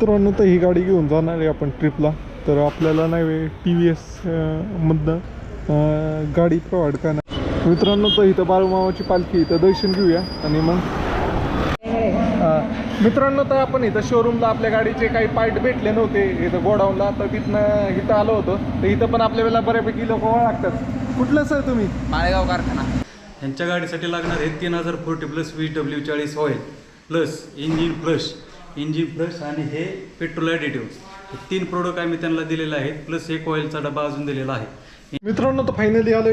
मित्रांनो तर ही गाडी घेऊन जाणार आहे आपण ट्रिपला तर आपल्याला नाही टी व्ही एस मधनं गाडी प्रोव्हाइड करणार. मित्रांनो तर इथं बाळूमामाची पालखी इथं दर्शन घेऊया आणि मग. मित्रांनो तर आपण इथं शोरूमला आपल्या गाडीचे काही पार्ट भेटले नव्हते. इथं गोडाऊनला तर तिथनं इथं आलो होतो. तर इथं पण आपल्याला बऱ्यापैकी लोक लागतात कुठलं सर तुम्ही? माळेगाव कारखाना. ह्यांच्या गाडीसाठी लागणार आहे तीन हजार फोर्टी प्लस वीस डब्ल्यू चाळीस oil plus engine flush engine brush आणि हे पेट्रोल ॲडिटिव्ह तीन प्रोडक्ट आम्ही त्यांना दिलेले आहेत प्लस एक ऑइलचा डबा अजून दिलेला आहे. मित्रांनो तर फायनली आलो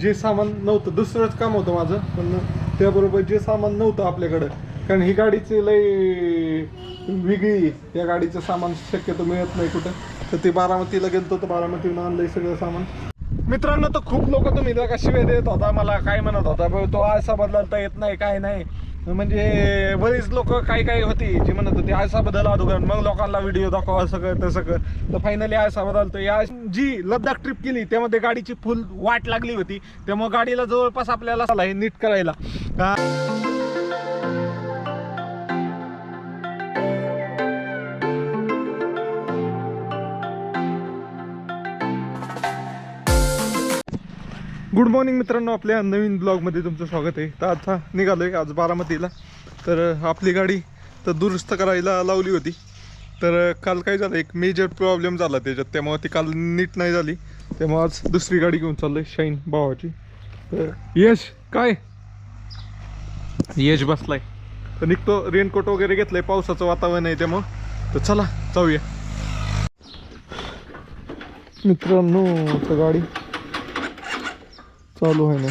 जे सामान नव्हतं दुसरंच काम होतं माझं पण त्याबरोबर जे सामान नव्हतं आपल्याकडं कारण ही गाडीची लय वेगळी या गाडीचं सामान शक्यतो मिळत नाही कुठं. तर ते बारामतीला गेलतो तर बारामतीला आणलंय सगळं सामान. मित्रांनो तर खूप लोक तुम्ही शिवाय देत होता मला काय म्हणत होता तो आयसा बदलता येत नाही काय नाही. म्हणजे बरीच लोक काही काही होती जी म्हणत होती आयसा बदल अगोदर मग लोकांना व्हिडिओ दाखवा असं कर तसं कर तर फायनली आयसा बदलतो या जी लद्दाख ट्रिप केली त्यामध्ये गाडीची फुल वाट लागली होती. त्यामुळे गाडीला जवळपास आपल्याला हे नीट करायला. गुड मॉर्निंग मित्रांनो आपल्या नवीन ब्लॉगमध्ये तुमचं स्वागत आहे. तर आता निघालो आहे आज बारामतीला. तर आपली गाडी तर दुरुस्त करायला लावली होती. तर काल काय झालं एक मेजर प्रॉब्लेम झाला त्याच्यात. त्यामुळे ती काल नीट नाही झाली. त्यामुळे आज दुसरी गाडी घेऊन चाललो आहे शाईन भावाची. तर यश काय? यश बसलाय. तर निघतो रेनकोट वगैरे घेतलंय पावसाचं वातावरण आहे त्यामुळं. तर चला जाऊया. मित्रांनो तर गाडी चालू आहे ना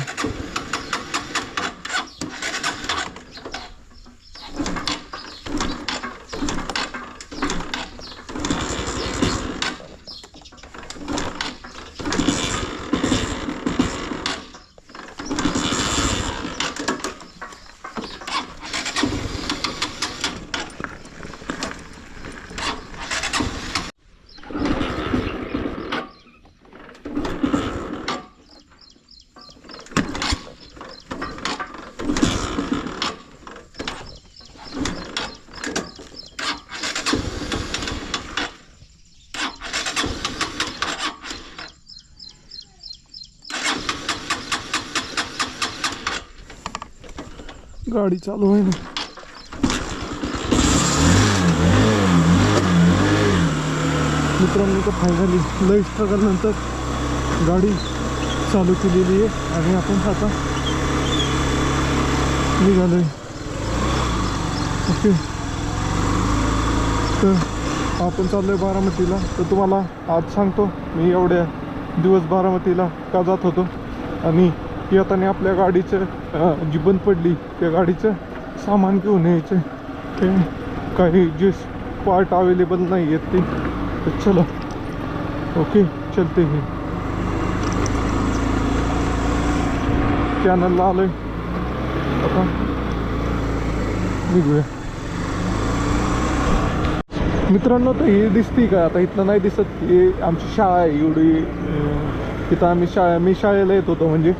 गाडी चालू आहे ना. मित्रांनो तर फायनली लय स्ट्रगलनंतर गाडी चालू केलेली आहे. आणि आपण आता निघालोय. ओके. तर आपण चाललो आहे बारामतीला. तर तुम्हाला आज सांगतो मी एवढ्या दिवस बारामतीला का जात होतो. आणि येताना आपल्या गाडीचं जी बंद पडली त्या गाडीचं सामान घेऊन यायचं. ते काही जे पार्ट अवेलेबल नाही आहेत ते. तर चला. ओके चलते हे. चॅनलला आलोय. आता निघूया. मित्रांनो तर ही दिसती का? आता इथनं नाही दिसत. हे आमची शाळा आहे एवढी तिथं आम्ही शाळा मी शाळेला येत होतो म्हणजे.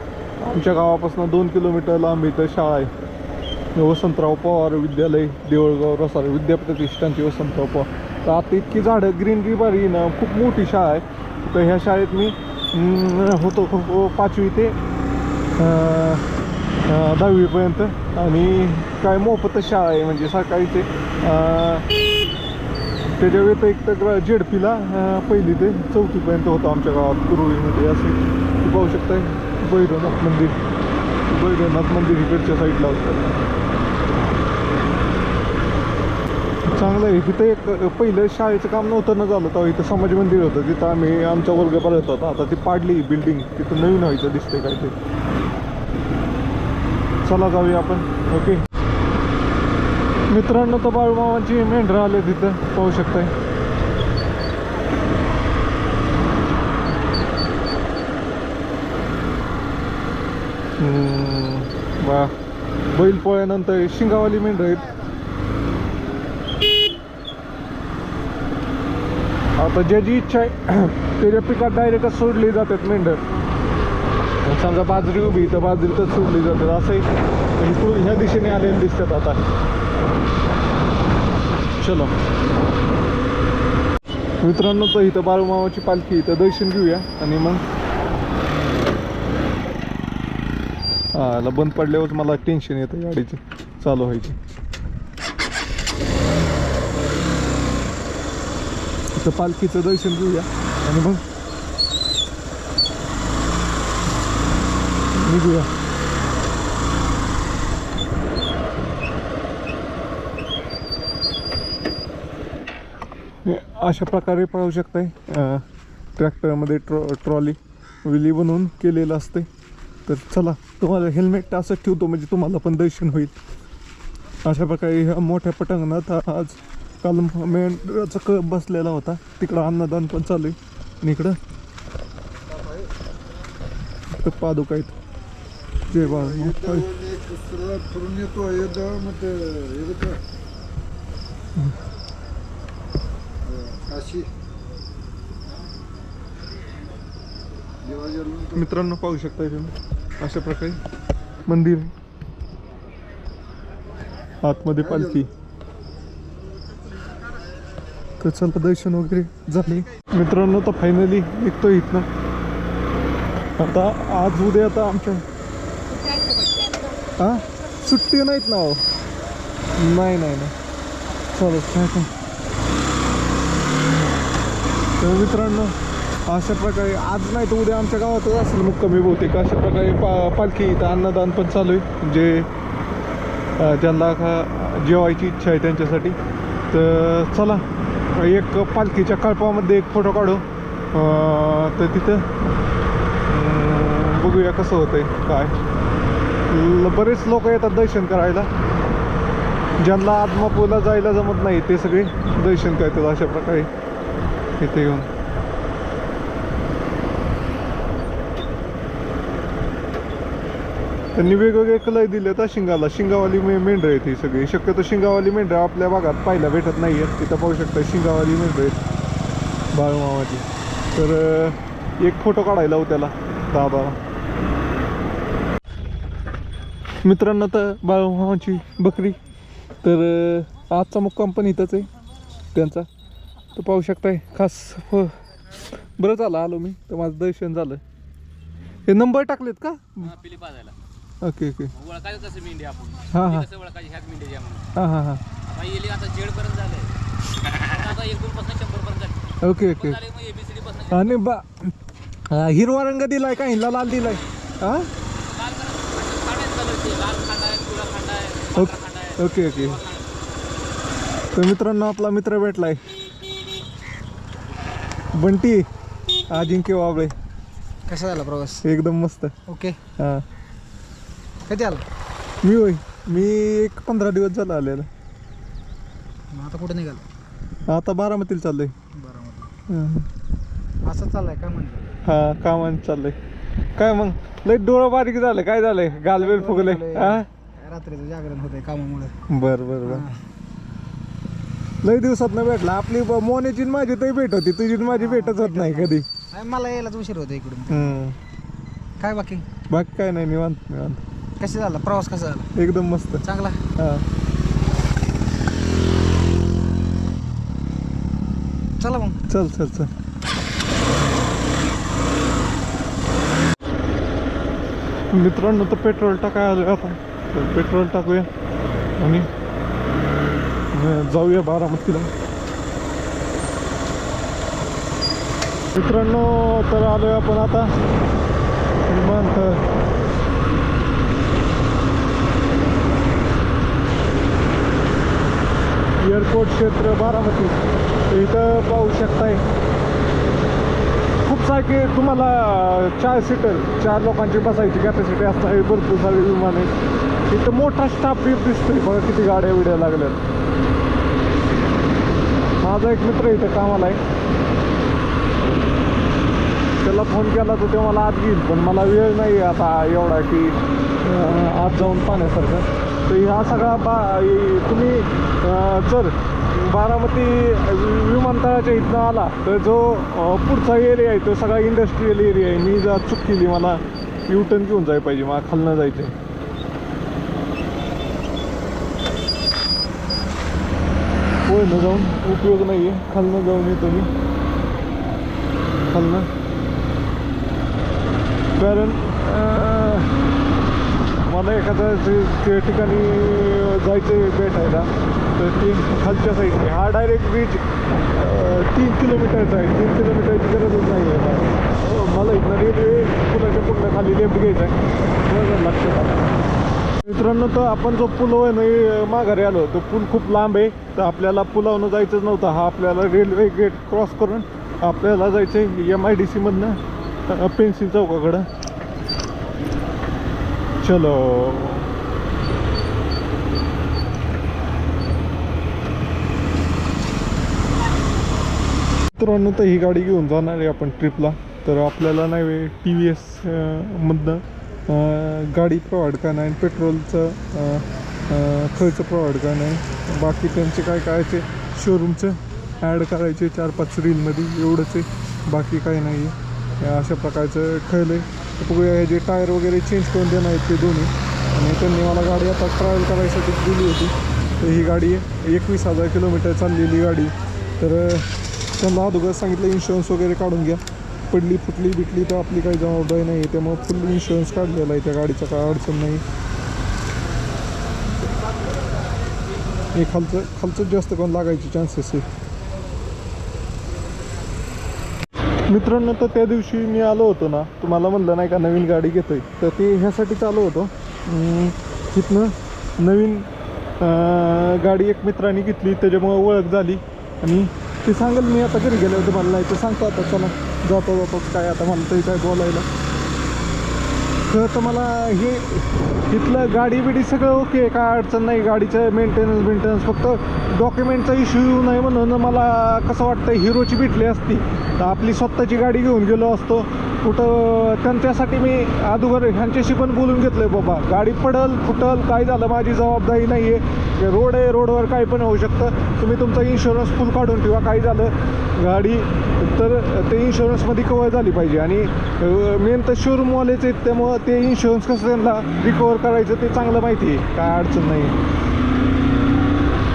आमच्या गावापासून दोन किलोमीटर लांब इथं शाळा आहे. वसंतराव पवार विद्यालय देवळगाव रसाळ विद्याप्रतिष्ठानची वसंतराव पवार. तर आता इतकी झाडं ग्रीनरी बारी ना खूप मोठी शाळा आहे. तर ह्या शाळेत मी होतो पाचवी ते दहावीपर्यंत. आणि काय मोफत शाळा आहे म्हणजे सकाळी ते त्याच्या व्यतिरिक्त तर झेडपीला अं, पहिली ते चौथीपर्यंत होतं आमच्या गावात कुरुळीमध्ये. असे तू पाहू शकताय बैरनाथ मंदिर. बैरनाथ मंदिर इकडच्या साईडला होतं. चांगलं आहे. तिथं एक पहिलं शाळेचं काम नव्हतं ना झालं तेव्हा इथं समाज मंदिर होतं. तिथं आम्ही आमचा वर्ग पाडत होता. आता ती पाडली बिल्डिंग तिथं नवीन व्हायचं दिसतंय ते चला जाऊया आपण. ओके मित्रांनो तर बाळूमामाची मेंढरं आले तिथं. पाहू शकताय. वा. बैल पोळ्यानंतर शिंगावाली मेंढर आहेत. आता ज्याची इच्छा आहे त्याच्या पिकात डायरेक्टच सोडली जातात मेंढर. समजा बाजरी उभी तर बाजरीतच सोडली जातात. असंही ह्या दिशेने आलेले दिसतात आता. चलो. मित्रांनो तर इथं बाळूमावाची पालखी इथं दर्शन घेऊया आणि मग हा बंद पडल्यावर मला टेन्शन येतं गाडीचं. चालू व्हायची इथं पालखीचं दर्शन घेऊया आणि मग निघूया. अशा प्रकारे पाहू शकताय. ट्रॅक्टरमध्ये ट्रॉ ट्रॉली विली बनवून केलेलं असते तर चला तुम्हाला हेल्मेट असं ठेवतो म्हणजे तुम्हाला पण दर्शन होईल. अशा प्रकारे ह्या मोठ्या पटांगणात आज काल मेंढराचा क बसलेला होता. तिकडं अन्नदान पण चालू आहे. आणि इकडं इकडं पादुका आहेत. जय बाळ. मित्रांनो पाहू शकता तुम्ही अशा प्रकारे मंदिर. आतमध्ये पालखी. तर चला दर्शन वगैरे झाले. मित्रांनो तर फायनली निघतो इथनं. आता आज उद्या आता आमच्या हा सुट्टी नाहीत ना हो. नाही नाही नाही. चालेल काय काय तर मित्रांनो अशा प्रकारे आज नाही तर उद्या आमच्या गावातच असेल मग कमी बहुतेक. अशा प्रकारे पा पालखी इथं अन्नदान पण चालू आहे. जे त्यांना ज्यांना का जेवायची इच्छा आहे त्यांच्यासाठी. तर चला एक पालखीच्या कळपामध्ये एक फोटो काढू. तर तिथं बघूया कसं होतं आहे काय. ल- बरेच लोक येतात दर्शन करायला. ज्यांना आदमापूरला जायला जमत नाही ते सगळे दर्शन करतात अशा प्रकारे. इथे येऊन. त्यांनी वेगवेगळे कलर दिले तर शिंगाला. शिंगावाली मे मेंढरं आहेत ही सगळी. शक्यतो शिंगावाली मेंढरं आपल्या भागात पाहायला भेटत नाही आहेत तिथं पाहू शकता शिंगावाली मेंढर आहेत बाळूमामाची. तर एक फोटो काढायला हो त्याला. दादा मित्रांनो तर बाळूमावाची बकरी. तर आजचा मुक्काम पण इथंच आहे. त्यांचा. तर पाहू शकताय खास बरं झालं आलो मी. तर माझं दर्शन झालं. हे नंबर टाकलेत का? हा, पिली पाजायला. Okay okay. ओळखायचं कसं मेंढी आपण. हा, हा. ते कसं ओळखायची ह्याच मेंढीच्या म्हणून. हां हां हां. आता येली आता जेड पर्यंत झालंय. आता एक दोन पासून शंभर पर्यंत झाले. Okay okay. झाले मग एबीसीडी पासून आणि बा हा, हिरवा रंग दिलाय का? हिला लाल दिलाय. हा? लाल कलर. कलर ते लाल खांडा आहे पिवळा खांडा आहे पांढरा खांडा आहे. Okay okay. खांडा. तर मित्रांनो आपला मित्र भेटलाय. बंटी अजिंक्य वाबळे कसा झाला प्रवास? एकदम मस्त. ओके. हा. कधी आला? मी होय मी एक पंधरा दिवस झाला आलेला. मग आता कुठे निघाला? आता बारामतीला चाललंय. बरं हा. असं चाललाय का म्हणलं हा कामान चाललंय. काय मग? लय डोळं बारीक झालं काय झालंय? गालबेल फुगले हा? रात्रीचं जागरण होतंय कामामुळे. बर बर बर. लय दिवसात न भेटला. आपली ब- मोन्याची न माझी तरी भेट होती. तुझी न माझी भेटच होत नाही कधी. मला यायलाच उशीर होतो इकडून. हम्म. काय बाकी? बाकी काय नाही निवांत निवांत. कसा झाला? प्रवास कसा झाला? एकदम मस्त. चांगला? हा. चला मग. चल चल चल. मित्रांनो तर पेट्रोल टाकाय आलोय आता तर पेट्रोल टाकूया. आणि जाऊया बारामतीला मित्रांनो तर आलोय आपण आता. श्रीमंत एअरपोर्ट क्षेत्र बारामती. इथं पाहू शकताय. खूप सारखे तुम्हाला चार सीटर चार लोकांची बसायची कॅपॅसिटी हे भरपूर सारे विमान आहे इथं मोठा स्टाफ दिसतोय. बघा किती गाड्या विड्या लागल्यात. माझा एक मित्र इथं कामाला आहे. त्याला फोन केला तर ते मला आत घेईल पण मला वेळ नाही आहे आता एवढा की आत जाऊन पाहण्यासारखं. तर ह्या सगळा बा तुम्ही जर बारामती विमानतळाच्या इथनं आला तर जो पुढचा एरिया आहे तो सगळा इंडस्ट्रीयल एरिया आहे. मी जर चूक केली मला युटर्न घेऊन जाय पाहिजे मला खालनं जायचं आहे वळणं जाऊन उपयोग नाही आहे खालनं जाऊन येतो मी. खालनं. कारण मला एखाद्या त्या ठिकाणी जायचं भेटायला तर तीन खालच्या साईडने हा डायरेक्ट ब्रिज तीन किलोमीटरचा आहे. तीन किलोमीटरची गरजच नाही आहे मला. इथं मला रेल्वे पुण्याच्या पुन्हा खाली लेफ्ट घ्यायचा आहे बरोबर लक्षात आलं. मित्रांनो तर आपण जो पूल आहे ना माघारी आलो. तो पूल खूप लांब आहे. तर आपल्याला पुलावनं जायचंच नव्हतं. हा आपल्याला रेल्वे गेट क्रॉस करून आपल्याला जायचं आहे एम आय डी सीमधनं पेन्सिल चौकाकडं. चलो. मित्रांनो तर ही गाडी घेऊन जाणार आहे आपण ट्रिपला तर आपल्याला नाही टी व्ही एस मधनं गाडी प्रोव्हाइड करणं आहे पेट्रोलचं खर्च प्रोव्हाइड करणं बाकी त्यांचे काय करायचे शोरूमचं ॲड करायचे चार पाच रीलमध्ये एवढंच आहे. बाकी काही नाही अशा प्रकारचं खेळलं आहे. बघूया हे जे टायर वगैरे चेंज करून देणार आहेत ते दोन्ही. आणि त्यांनी मला गाडी आता ट्रॅव्हल करायसाठी दिली होती. तर ही गाडी एकवीस हजार किलोमीटर चाललेली गाडी तर त्यांना अगोदर सांगितलं इन्शुरन्स वगैरे काढून घ्या. पडली फुटली बिटली तर आपली काही जबाबदारी नाही. आहे त्यामुळे फुल इन्शुरन्स काढलेला आहे. त्या गाडीचा काय अडचण नाही. हे खालचं खालचं जास्त करून लागायचे चान्सेस आहे. मित्रांनो तर त्या दिवशी मी आलो होतो ना. तुम्हाला म्हणलं नाही का नवीन गाडी घेतोय. तर ते ह्यासाठीच आलो होतो. तिथनं नवीन गाडी एक मित्राने घेतली. त्याच्यामुळं ओळख झाली. आणि ते सांगेल मी आता घरी गेलो होते मला नाही तर सांगतो आता चला जातो जातो काय आता मला तरी काय बोलायला. तर तर मला हे तिथलं गाडी बिडी सगळं ओके काय अडचण नाही गाडीचं मेंटेनन्स मेंटेनन्स फक्त डॉक्युमेंटचा इश्यू येऊ नये म्हणून मला कसं वाटतं हिरोची भेटली असती. तर आपली स्वतःची गाडी घेऊन गेलो असतो. कुठं त्यांच्यासाठी मी अगोदर ह्यांच्याशी पण बोलून घेतलं आहे बाबा. गाडी पडल फुटल काय झालं माझी जबाबदारी नाही आहे रोड आहे रोडवर काय पण होऊ शकतं. तुम्ही तुमचा इन्शुरन्स फुल काढून ठेवा काय झालं. गाडी तर ते इन्शुरन्समध्ये कवर झाली पाहिजे. आणि मेन तर शोरूमवालेच आहेत त्यामुळं ते इन्शुरन्स कसं त्यांना रिकवर करायचं ते चांगलं माहिती आहे. काय अडचण नाही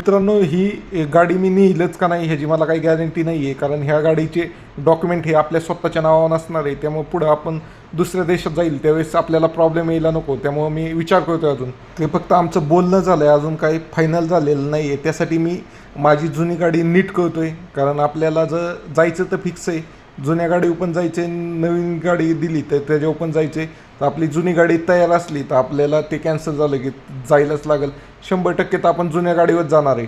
मित्रांनो ही गाडी मी नेईलच का नाही ह्याची मला काही गॅरंटी नाही आहे कारण ह्या गाडीचे डॉक्युमेंट हे आपल्या स्वतःच्या नावावर नसणार आहे. त्यामुळे पुढं आपण दुसऱ्या देशात जाईल त्यावेळेस आपल्याला प्रॉब्लेम यायला नको. त्यामुळं मी विचार करतो अजून. ते फक्त आमचं बोलणं झालं आहे अजून काही फायनल झालेलं नाही आहे त्यासाठी मी माझी जुनी गाडी नीट करतो आहे कारण आपल्याला जर जायचं तर फिक्स आहे. जुन्या गाडीवर पण जायचे नवीन गाडी दिली तर त्याच्यावर पण जायचे तर आपली जुनी गाडी तयार असली तर आपल्याला ते कॅन्सल झालं की जायलाच लागेल. शंभर टक्के तर आपण जुन्या गाडीवर जाणार आहे.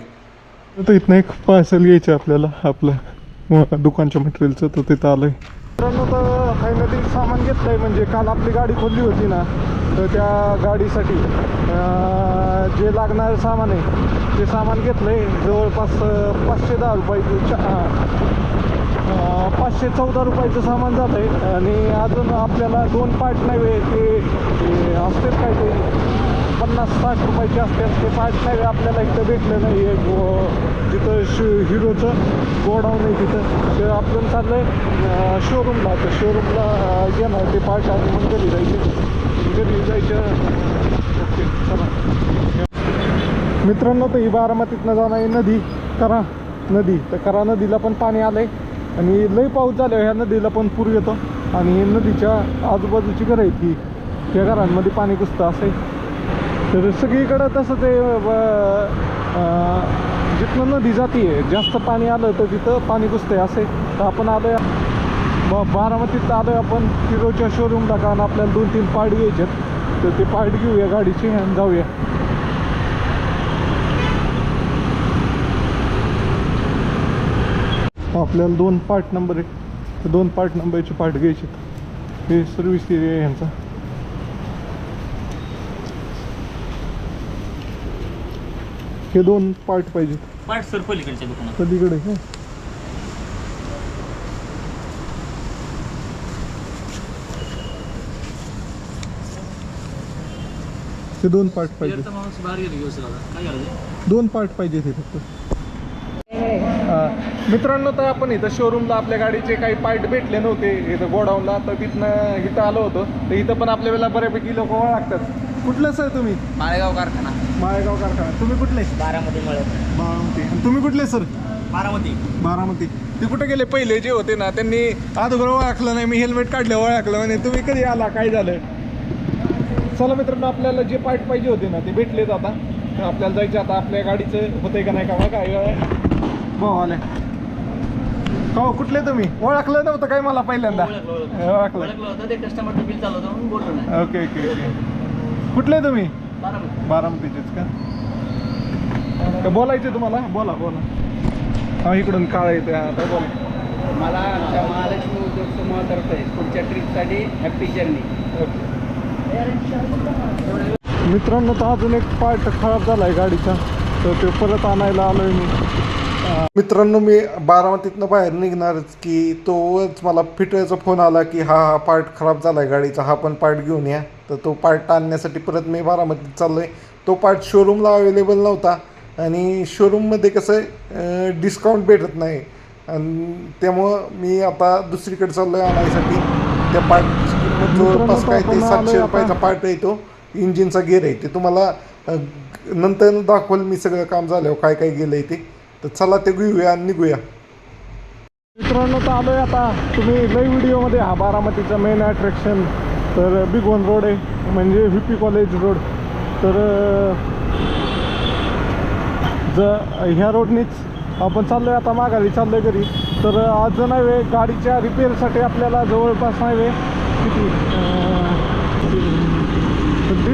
तर इथनं एक पार्सल घ्यायचं आपल्याला आपलं दुकानच्या मटेरियलचं तर तिथं आलं आहे फायनली सामान घेतलं आहे म्हणजे काल आपली गाडी खोलली होती ना तर त्या गाडीसाठी जे लागणारं सामान आहे ते सामान घेतलं आहे जवळपास पाचशे दहा रुपयाचं पाचशे चौदा रुपयाचं सामान जात आहे आणि अजून आपल्याला दोन पार्ट नाही आहे ते असतेच काय ते? पन्नास साठ रुपयाची असतात ते पार्ट नाही आपल्याला इथं भेटलं नाही. आहे गो जिथं शि हिरोचं गोडाऊन आहे तिथं. ते आपण चाललं आहे शोरूमला तर शोरूमला घेणार ते पार्ट आणि मग घरी जायचे. घरी जायचं. ओके चला. मित्रांनो तर ही बारामतीतनं आहे नदी करा नदी. तर करा नदीला पण पाणी आलं आहे आणि लई पाऊस झाल्यावर ह्या नदीला पण पूर येतो. आणि नदीच्या आजूबाजूची घरं आहेत ही. त्या घरांमध्ये पाणी घुसतं असं आहे तर सगळीकडं तसं ते जिथनं नदी जाती आहे जास्त पाणी आलं तर तिथं पाणी घुसतंय असं. आहे तर आपण आलोय ब बारामतीत आलोय आपण किरोच्या शोरूमला कारण आपल्याला दोन तीन पार्ट घ्यायचे तर ते पार्ट घेऊया गाडीची आणि जाऊया. आपल्याला दोन पार्ट नंबर आहे दोन पार्ट नंबरचे पार्ट घ्यायचे हे सर्व्हिस एरिया ह्यांचा हे दोन पार्ट पाहिजे पाठ सर पलीकडच्या दुकानात. पलीकडे का ते दोन पार्ट पाहिजे तेरचा माणूस बाहेर गेला घेऊ सर काय करायचं? दोन पार्ट पाहिजे ते फक्त. मित्रांनो तर आपण इथं शोरूमला आपल्या गाडीचे काही पार्ट भेटले नव्हते. इथं गोडाऊनला तर तिथनं इथं आलो होतो. तर इथं पण आपल्या वेळेला बऱ्यापैकी लोक ओळखतात. कुठलं सर तुम्ही? माळेगाव कारखाना. माळेगाव कारखाना. तुम्ही कुठले? बारामती मळत बारामती. आणि तुम्ही कुठले सर? बारामती. बारामती. ते कुठे गेले? पहिले जे होते ना त्यांनी अगोदर ओळखलं नाही मी हेल्मेट काढलं ओळखलं म्हणे तुम्ही कधी आला? काय झालं? चला मित्रांनो आपल्याला जे पार्ट पाहिजे होते ना ते भेटलेत आता. तर आपल्याला जायचे आता आपल्या गाडीचं होतंय का नाही का बघा काय भाऊ आले. हो कुठले तुम्ही? ओळखलं नव्हतं काय मला पहिल्यांदा? ओळखलं नाही. Okay okay okay. कुठले तुम्ही? बारामतीचेच का? का बोलायचे तुम्हाला? बोला बोला. हा इकडून काळ येते आता बोला. मला आमच्या महालक्ष्मी उद्योग समूहातर्फे पुढच्या ट्रिपसाठी हॅपी जर्नी मित्रांनो तर अजून एक पार्ट खराब झाला आहे गाडीचा. तर ते परत आणायला आलोय मी. मित्रांनो मी बारामतीतनं बाहेर निघणारच की तोच मला फिटरचा फोन आला की हा हा पार्ट खराब झाला आहे गाडीचा. हा पण पार्ट घेऊन या. तर तो पार्ट आणण्यासाठी परत मी बारामतीत चाललो आहे तो पार्ट शोरूमला अवेलेबल नव्हता आणि शोरूममध्ये कसं आहे डिस्काउंट भेटत नाही. आणि त्यामुळं मी आता दुसरीकडे चाललो आहे आणायसाठी. त्या पार्टची किंमत जवळपास काय ते सातशे रुपयाचा पार्ट आहे तो. इंजिनचा गेअर आहे ते. तुम्हाला नंतर दाखवल मी सगळं काम झाल्यावर काय काय गेलं आहे ते. तर चला ते घेऊया आणि निघूया. मित्रांनो तर आलोय आता. तुम्ही लई व्हिडिओमध्ये हा बारामतीचा मेन अट्रॅक्शन तर बिग वन रोड आहे म्हणजे व्ही पी कॉलेज रोड. तर ज ह्या रोडनीच आपण चाललो आहे आता माघारी चाललोय घरी. तर आज नव्हे गाडीच्या रिपेअरसाठी आपल्याला जवळपास नाही किती?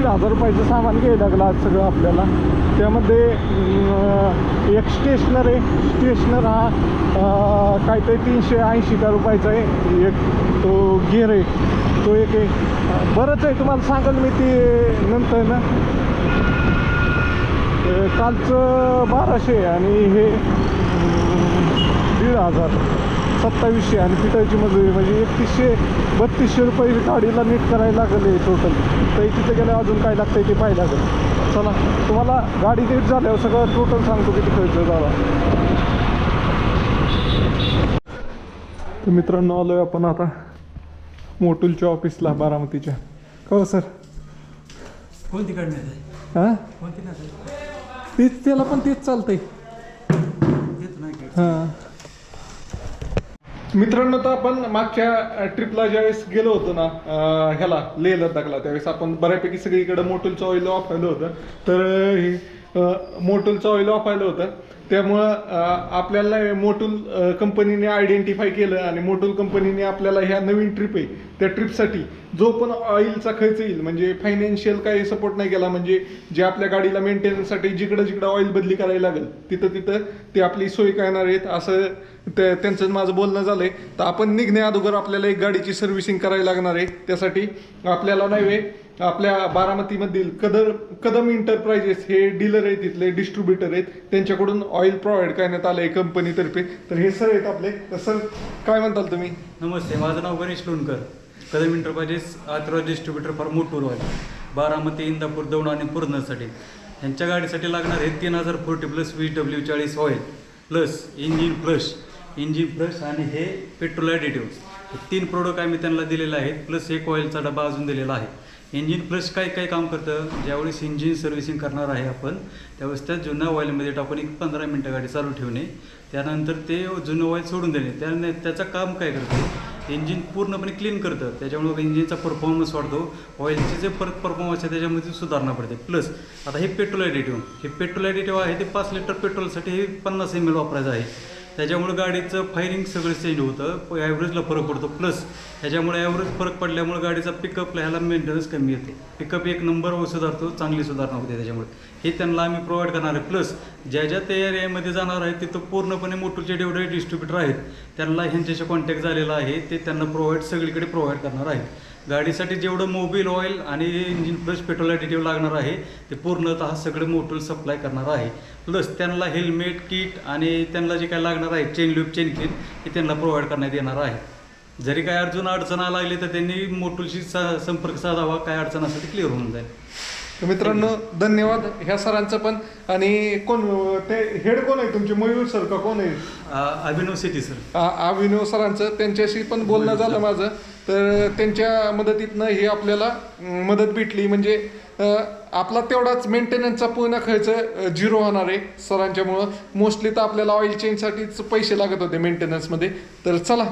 हजार रुपयाचं सामान घ्यायला लागलं आज सगळं आपल्याला. त्यामध्ये एक स्टेशनर आहे. स्टेशनर हा काहीतरी तीनशे ऐंशी का रुपयाचा आहे. एक तो गिअर आहे. तो एक आहे. बरंच आहे तुम्हाला सांगाल मी ते नंतर ना. कालचं बाराशे आणि हे दीड हजार. सत्तावीसशे आणि पिठाची मजुरी म्हणजे एकतीसशे बत्तीसशे रुपये गाडीला नीट करायला लागले टोटल तर तिथे गेलं अजून काय लागतंय ते पाहायला लागेल. चला तुम्हाला गाडी नीट झाल्यावर सगळं टोटल सांगतो किती खर्च झाला तर मित्रांनो आलोय आपण आता मोटूलच्या ऑफिसला बारामतीच्या. हो सर? कोणती काढण्यात आहे? हां? कोणती तेच त्याला पण तेच चालतंय. हां. मित्रांनो तर आपण मागच्या ट्रिपला ज्यावेळेस गेलो होतो ना ह्याला लेह लद्दाखला त्यावेळेस आपण बऱ्यापैकी सगळीकडे मोटूलचं ऑइल वापरलं होतं. तर अं, हे मोटूलचं ऑइल वापरलं होतं. त्यामुळं आपल्याला मोटूल कंपनीने आयडेंटिफाय केलं आणि मोटूल कंपनीने आपल्याला ह्या नवीन ट्रिप आहे त्या ट्रिपसाठी जो पण ऑइलचा खर्च येईल म्हणजे फायनान्शियल काही सपोर्ट नाही केला म्हणजे जे आपल्या गाडीला मेंटेनन्ससाठी जिकडं जिकडं ऑइल बदली करायला लागेल तिथं तिथं ते आपली सोय करणार आहेत असं ते त्यांचं माझं बोलणं झालं आहे तर आपण निघण्या अगोदर आपल्याला एक गाडीची सर्व्हिसिंग करायला लागणार आहे त्यासाठी आपल्याला नाही वे आपल्या बारामतीमधील कदर कदम इंटरप्राइजेस हे डीलर आहेत तिथले डिस्ट्रीब्युटर आहेत. त्यांच्याकडून ऑइल प्रोव्हाइड करण्यात आलं आहे कंपनीतर्फे तर हे सर आहेत आपले. तर सर काय म्हणताल तुम्ही? नमस्ते माझं नाव Ganesh Lonkar. Kadam enterprises authorise distributor for motor oil Baramati Indapur Daund आणि पूर्णसाठी. यांच्या गाडीसाठी लागणार हे तीन हजार फोर्टी प्लस वीस डब्ल्यू चाळीस oil plus engine flush engine flush आणि हे पेट्रोल ॲडिटिव्ह तीन प्रोडक्ट आम्ही त्यांना दिलेले आहेत प्लस एक ऑइलचा डबा अजून दिलेला आहे. इंजिन प्लस काय काय काम करतं? ज्यावेळेस इंजिन सर्व्हिसिंग करणार आहे आपण त्यावेळेस त्या जुन्या ऑइलमध्ये टाकून एक पंधरा मिनटं गाडी चालू ठेवणे त्यानंतर ते जुनं ऑइल सोडून देणे. त्याने त्याचं काम काय करतं? इंजिन पूर्णपणे क्लीन करतं. त्याच्यामुळे इंजिनचा परफॉर्मन्स वाढतो. ऑइलचे जे परत परफॉर्मन्स आहे त्याच्यामध्ये सुधारणा पडते. प्लस आता हे पेट्रोल ॲडिटिव्ह हे पेट्रोल ॲडिटिव्ह आहे ते पाच लिटर पेट्रोलसाठी हे पन्नास एम एल वापरायचं आहे. त्याच्यामुळे गाडीचं फायरिंग सगळं चेंज होतं. ॲव्हरेजला फरक पडतो. प्लस ह्याच्यामुळे ॲव्हरेज फरक पडल्यामुळे गाडीचा पिकअपला ह्याला मेंटेनन्स कमी येते. पिकअप एक नंबर सुधारतो चांगली सुधारणा होते त्याच्यामुळे. हे त्यांना आम्ही प्रोव्हाइड करणार आहे. प्लस ज्या ज्या त्या एरियामध्ये जाणार आहे तिथं पूर्णपणे मोटूचे जेवढे डिस्ट्रीब्युटर आहेत त्यांना ह्यांच्याशी कॉन्टॅक्ट झालेला आहे ते त्यांना प्रोव्हाइड सगळीकडे प्रोव्हाइड करणार आहेत. गाडीसाठी जेवढं मोबिल ऑइल आणि इंजिन प्लस पेट्रोल ॲडिटिव्ह लागणार आहे ते पूर्णतः सगळं मोटूल सप्लाय करणार आहे. प्लस त्यांना हेल्मेट किट आणि त्यांना जे काय लागणार आहे चेन लूप चेन किट हे त्यांना प्रोव्हाइड करण्यात येणार आहे. जरी काय अडचण अडचण लागली तर त्यांनी मोटूलशी सा संपर्क साधावा काय अडचण असेल ते क्लिअर होऊन जाईल. तर मित्रांनो धन्यवाद ह्या सरांचं पण. आणि कोण ते हेड कोण आहे तुमचे? मयूर सर का कोण आहे? अभिनव शेट्टी सर. आ- अभिनव सरांचं. त्यांच्याशी पण बोलणं झालं माझं. तर त्यांच्या मदतीतनं ही आपल्याला अं, मदत भेटली. म्हणजे अं, आपला तेवढाच मेंटेनन्सचा पूर्ण खर्च झिरो होणार आहे सरांच्यामुळं. मोस्टली तर आपल्याला ऑइल चेंजसाठीच पैसे लागत होते मेंटेनन्समध्ये तर चला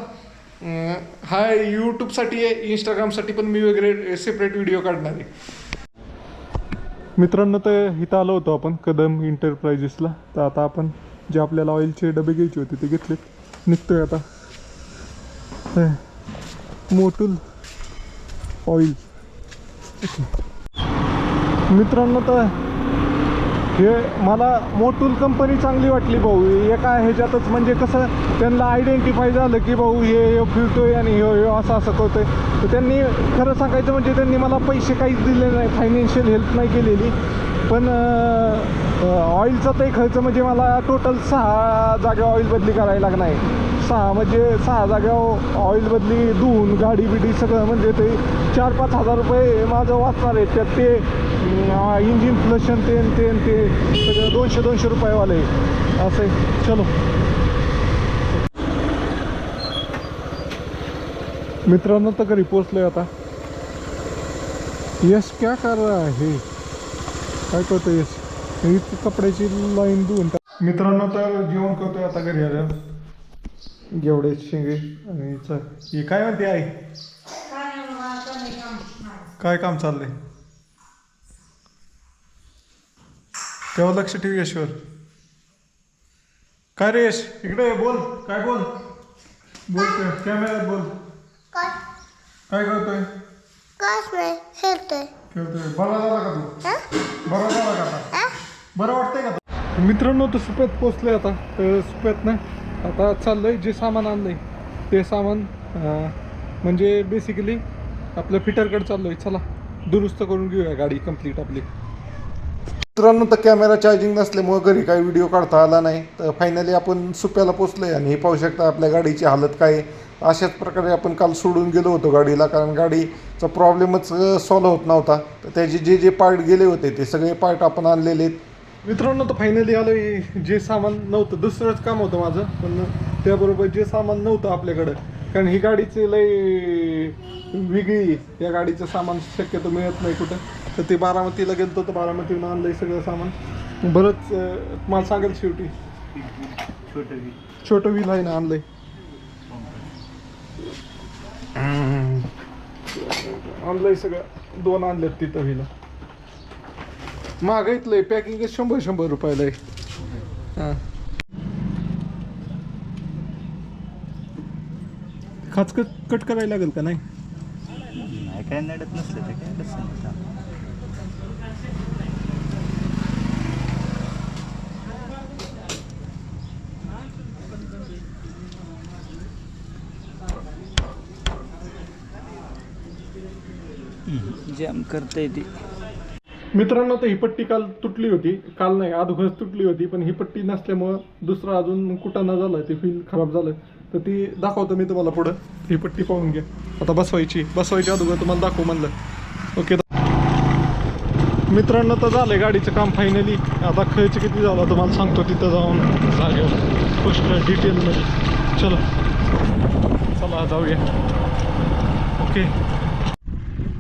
अं, हा यूट्यूबसाठी आहे इंस्टाग्रामसाठी पण मी वगैरे सेपरेट व्हिडिओ काढणार आहे. मित्रांनो तर इथं आलो होतो आपण कदम इंटरप्रायजेसला तर आता आपण जे आपल्याला ऑइलचे डबे घ्यायचे होते ते घेतलेत. निघतोय आता. मोटुल मोटूल ऑइल मित्रांनो तर हे मला मोटूल कंपनी चांगली वाटली भाऊ. एका ह्याच्यातच म्हणजे कसं त्यांना आयडेंटिफाय झालं की भाऊ हे हे फिरतोय आणि हे हे असं असं करतोय. तर त्यांनी खरं सांगायचं म्हणजे त्यांनी मला पैसे काहीच दिले नाही फायनान्शियल हेल्प नाही केलेली. पण ऑइलचा ते खर्च म्हणजे मला टोटल सहा जागे ऑइल बदली करायला लागणार आहे. सहा म्हणजे सहा जागा ऑइल बदली धुवून गाडी बिडी सगळं म्हणजे ते चार पाच हजार रुपये माझं वाचणार आहे त्यात ते इंजिन फ्लश ते ते ते सगळं दोनशे दोनशे रुपयेवाले असं आहे. चलो. मित्रांनो तर घरी पोचलोय आता. यश क्या कर आहे काय करतो यश? इतकी कपड्याची लाईन धुवून मित्रांनो तर जेवण करतोय आता घरी आल्या गेवडे शेंगे आणि च- ही काय म्हणते आई? काय काम चाललंय? तेव्हा लक्ष ठेव यशवर? काय रे यश? इकडे ये, बोल. काय बोल? बोल कॅमेऱ्यात बोल. काय? काय करतोय? काच नाही खेळतोय. खेळतोय. बरा झाला का तू? हा? बरा झाला का आता? हा? बरं वाटतंय का तू? मित्रांनो तर सुप्यात पोचले आता. तर सुप्यात ना आता चाललंय जे सामान आणलंय ते सामान म्हणजे बेसिकली आपलं फिटरकडे चाललोय. चला दुरुस्त करून घेऊया गाडी कंप्लीट आपली. मित्रांनो तर कॅमेरा चार्जिंग नसल्यामुळं घरी काही व्हिडिओ काढता आला नाही. तर फायनली आपण सुप्याला पोचलोय आणि हे पाहू शकता आपल्या गाडीची हालत काय अशाच प्रकारे आपण काल सोडून गेलो होतो गाडीला कारण गाडीचा प्रॉब्लेमच सॉल्व्ह होत नव्हता. तर त्याचे जे जे पार्ट गेले होते ते सगळे पार्ट आपण आणलेले आहेत. मित्रांनो तर फायनली आलो जे सामान नव्हतं दुसरंच काम होतं माझं पण त्याबरोबर जे सामान नव्हतं आपल्याकडं कारण ही गाडीची लय वेगळी या गाडीचं सामान शक्यतो मिळत नाही कुठं. तर ते बारामतीला गेलतो तर बारामतीहून आणलंय सगळं सामान. बरंच मला सांगेल शेवटी? छोटं व्हील आहे ना आणलंय. आणलंय सगळं. दोन आणलेत तिथं व्हील. महाग इथलंय पॅकिंग शंभर शंभर रुपयाला आहे हां कट कट करायला लागेल का नाही? नाही काय नडत नसलं तर काय जॅम करता येते मित्रांनो तर ही पट्टी काल तुटली होती. काल नाही अगोदर तुटली होती पण ही पट्टी नसल्यामुळं दुसरं अजून कुठं न झालं ते फील खराब झालं. तर ती दाखवतो मी तुम्हाला पुढं. ही पट्टी पाहून घ्या. आता बसवायची बसवायची अगोदर तुम्हाला दाखवू म्हणलं. ओके मित्रांनो तर झालंय गाडीचं काम फायनली आता खर्च किती झाला तुम्हाला सांगतो तिथं जाऊन. जागेवर गोष्ट डिटेलमध्ये चला. चला जाऊया. ओके.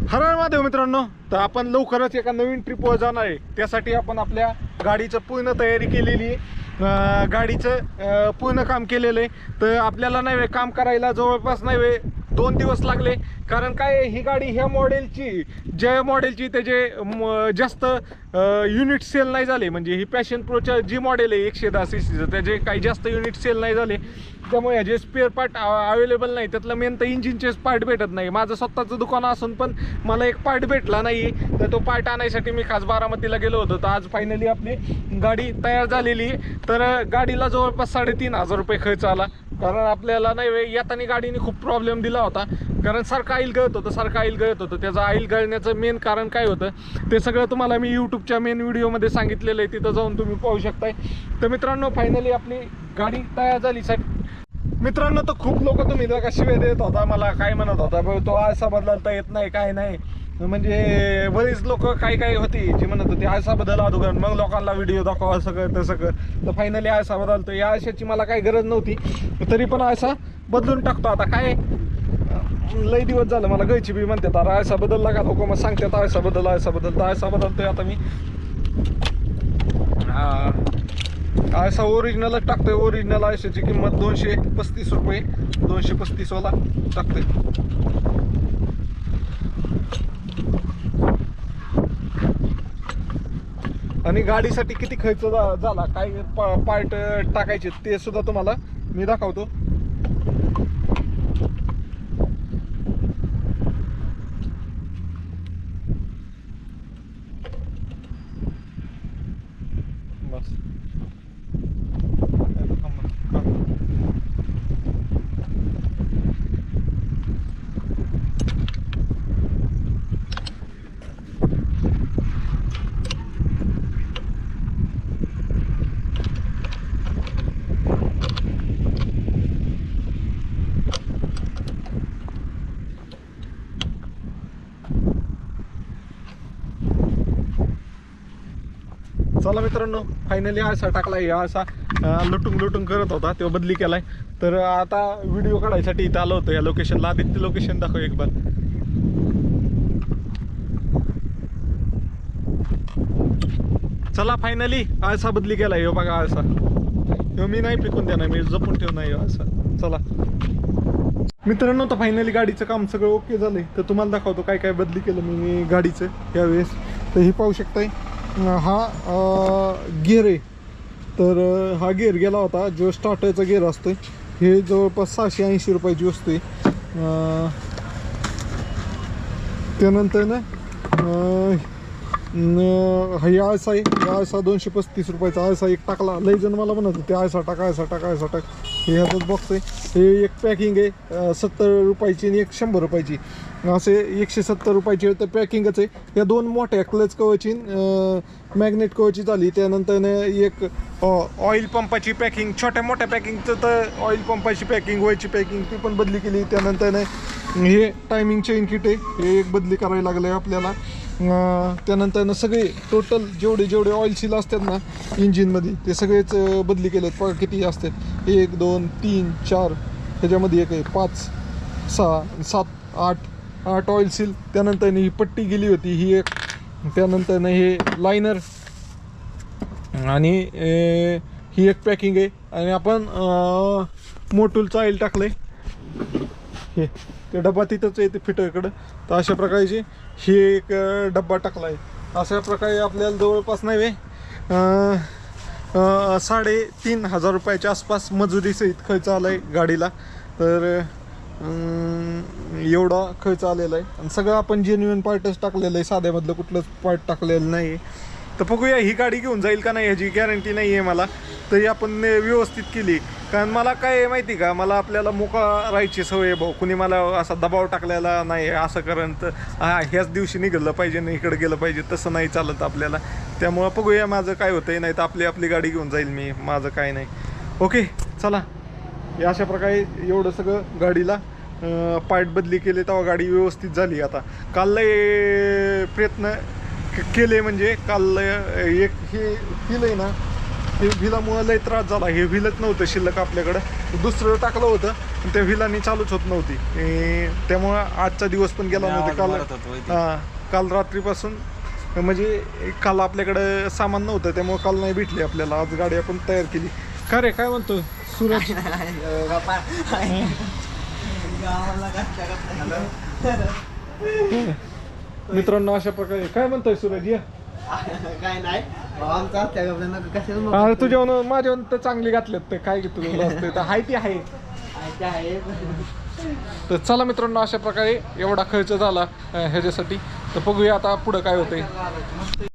हर हर महादेव मित्रांनो तर आपण लवकरच एका नवीन ट्रिपवर जाणार आहे. त्यासाठी आपण आपल्या गाडीचं पूर्ण तयारी केलेली आहे. गाडीचं पूर्ण काम केलेलं आहे. तर आपल्याला नाही वे काम करायला जवळपास नाही व्हय, दोन दिवस लागले. कारण काय ही गाडी ह्या मॉडेलची ज्या मॉडेलची त्याचे म, जास्त युनिट सेल नाही झाले. म्हणजे ही पॅशन प्रोच्या जी मॉडेल आहे एकशे दहा सी सीचं त्याचे काही जास्त युनिट सेल नाही झाले. त्यामुळे जे स्पेअर पार्ट अवेलेबल नाही. त्यातलं मेन तर इंजिनचेच पार्ट भेटत नाही. माझं स्वतःचं दुकान असून पण मला एक पार्ट भेटला नाही. तर तो पार्ट आणायसाठी मी खास बारामतीला गेलो होतो. तर आज फायनली आपली गाडी तयार झालेली आहे. तर गाडीला जवळपास साडेतीन हजार रुपये खर्च आला. कारण आपल्याला नाही व्हय, येताना गाडीने खूप प्रॉब्लेम दिला होता. कारण सारखं आईल गळत होतं सारखं आईल गळत होतं. त्याचं आईल गळण्याचं मेन कारण काय होतं ते सगळं तुम्हाला मी यूट्यूबच्या मेन व्हिडिओमध्ये सांगितलेलं आहे तिथं जाऊन तुम्ही पाहू शकताय. तर मित्रांनो फायनली आपली गाडी तयार झाली साठी मित्रांनो तर खूप लोक तुम्ही जर का शिवे देत होता मला काय म्हणत होता तो आळसा बदलता येत नाही काय नाही. म्हणजे बरीच लोक काही काही होती जी म्हणत होती आळसा बदल अधोगर. मग लोकांना व्हिडिओ दाखवा असं कर तसं कर. तर फायनली आळसा बदलतो. या आळशाची मला काही गरज नव्हती. तरी पण आळसा बदलून टाकतो. आता काय लई दिवस झालं मला गयची बी म्हणतात अरे आयसा बदलला का लोक? मग सांगतात आयसा बदल आयसा बदल. तर आयसा बदलतोय आता मी. हा. आयसा ओरिजिनलच टाकतोय. ओरिजिनल आयशाची किंमत दोनशे पस्तीस रुपये. दोनशे पस्तीसवाला टाकतोय. आणि गाडीसाठी किती खर्च झाला? काय पार्ट टाकायचे ते सुद्धा तुम्हाला मी दाखवतो. चला मित्रांनो फायनली आळसा टाकला या आळसा लुटून लुटून करत होता तेव्हा बदली केलाय. तर आता व्हिडिओ काढायसाठी इथं आलो होतो या लोकेशनला आदित्य लोकेशन दाखव एक बार चला फायनली आळसा बदली केलाय. ह्यो बघा आळसा. ह्यो मी नाही पिकून देणार मी जपून ठेवणार ह्यो आळसा. चला. मित्रांनो तर फायनली गाडीचं काम सगळं ओके झालंय. तर तुम्हाला दाखवतो काय काय बदली केलं मी गाडीचं यावेळेस. तर हे पाहू शकताय. हा गिअर आहे. तर हा गिअर गेला होता जो स्टार्टरचा गिअर असतो हे जवळपास सहाशे ऐंशी रुपयाची वस्तू आहे त्यानंतर ना हे न- आळसा आहे. हा आळसा दोनशे पस्तीस रुपयाचा आळसा एक टाकला. लई जण मला म्हणत होते आळसा टाक आळसा टाक आळसा टाक. हे ह्याचाच बॉक्स आहे. हे एक पॅकिंग आहे सत्तर रुपयाची आणि एक शंभर रुपयाची. असे एकशे सत्तर रुपयाचे तर पॅकिंगच आहे. या दोन मोठ्या क्लच कवची मॅग्नेट कवची झाली. त्यानंतर एक ऑइल पंपाची पॅकिंग छोट्या मोठ्या पॅकिंगचं तर ऑइल पंपाची पॅकिंग व्हायची पॅकिंग ती पण बदली केली. त्यानंतर हे टायमिंग चेन किट आहे. हे एक बदली करावी लागलं आहे आपल्याला. त्यानंतर सगळे टोटल जेवढे जेवढे ऑइल सील असतात ना इंजिनमध्ये ते सगळेच बदली बदली आहेत प किती असतात. एक दोन तीन चार ह्याच्यामध्ये एक आहे. पाच सहा सात आठ टॉईल सील त्यानंतर ही पट्टी गेली होती ही एक त्यानंतर हे लायनर आणि ही एक पॅकिंग आहे. आणि आपण अं, मोटूलचं ऑइल टाकलं आहे हे ते डबा तिथंच आहे ते फिटरकडं तर अशा प्रकारची ही एक डब्बा टाकला आहे अशा प्रकारे आपल्याला जवळपास नाही साडेतीन हजार रुपयाच्या आसपास मजुरीसहित खर्च आला आहे गाडीला. तर एवढा खर्च आलेला आहे. आणि सगळं आपण जेन्युन पार्टच टाकलेलं आहे. साध्यामधलं कुठलंच पार्ट टाकलेलं नाही आहे. तर बघूया ही गाडी घेऊन जाईल का नाही ह्याची गॅरंटी नाही आहे मला. तरी आपण व्यवस्थित केली. कारण मला काय आहे माहिती का? मला आपल्याला मोकळा राहायची सवय भाऊ. कुणी मला असा दबाव टाकलेला नाही असं करण तर हा ह्याच दिवशी निघलं पाहिजे नाही इकडं गेलं पाहिजे. तसं नाही चालत आपल्याला. त्यामुळं बघूया माझं काय होतंय. नाही तर आपली आपली गाडी घेऊन जाईल मी. माझं काय नाही. ओके चला. हे अशा प्रकारे एवढं सगळं गाडीला पार्ट बदली केले तेव्हा गाडी व्यवस्थित झाली. आता काल प्रयत्न केले म्हणजे काल एक हे व्हील आहे ना हे व्हिलामुळं लय त्रास झाला. हे व्हीलच नव्हतं शिल्लक आपल्याकडं. दुसरं टाकलं होतं पण त्या व्हिलानी चालूच होत नव्हती. त्यामुळं आजचा दिवस पण गेला नव्हता. काल हां काल रात्रीपासून म्हणजे काल आपल्याकडं सामान नव्हतं त्यामुळे काल नाही भेटली आपल्याला. आज गाडी आपण तयार केली. का रे काय म्हणतो सूरज मित्रांनो अशा प्रकारे काय म्हणतोय सूरज या काय नाही आमचा कशाला अरे तुझ्यावर माझ्यावर तर चांगली घातल्यात तर काय घेतो तुला असते तर हाय ती आहे तर चला मित्रांनो अशा प्रकारे एवढा खर्च झाला ह्याच्यासाठी तर बघूया आता पुढं काय होतंय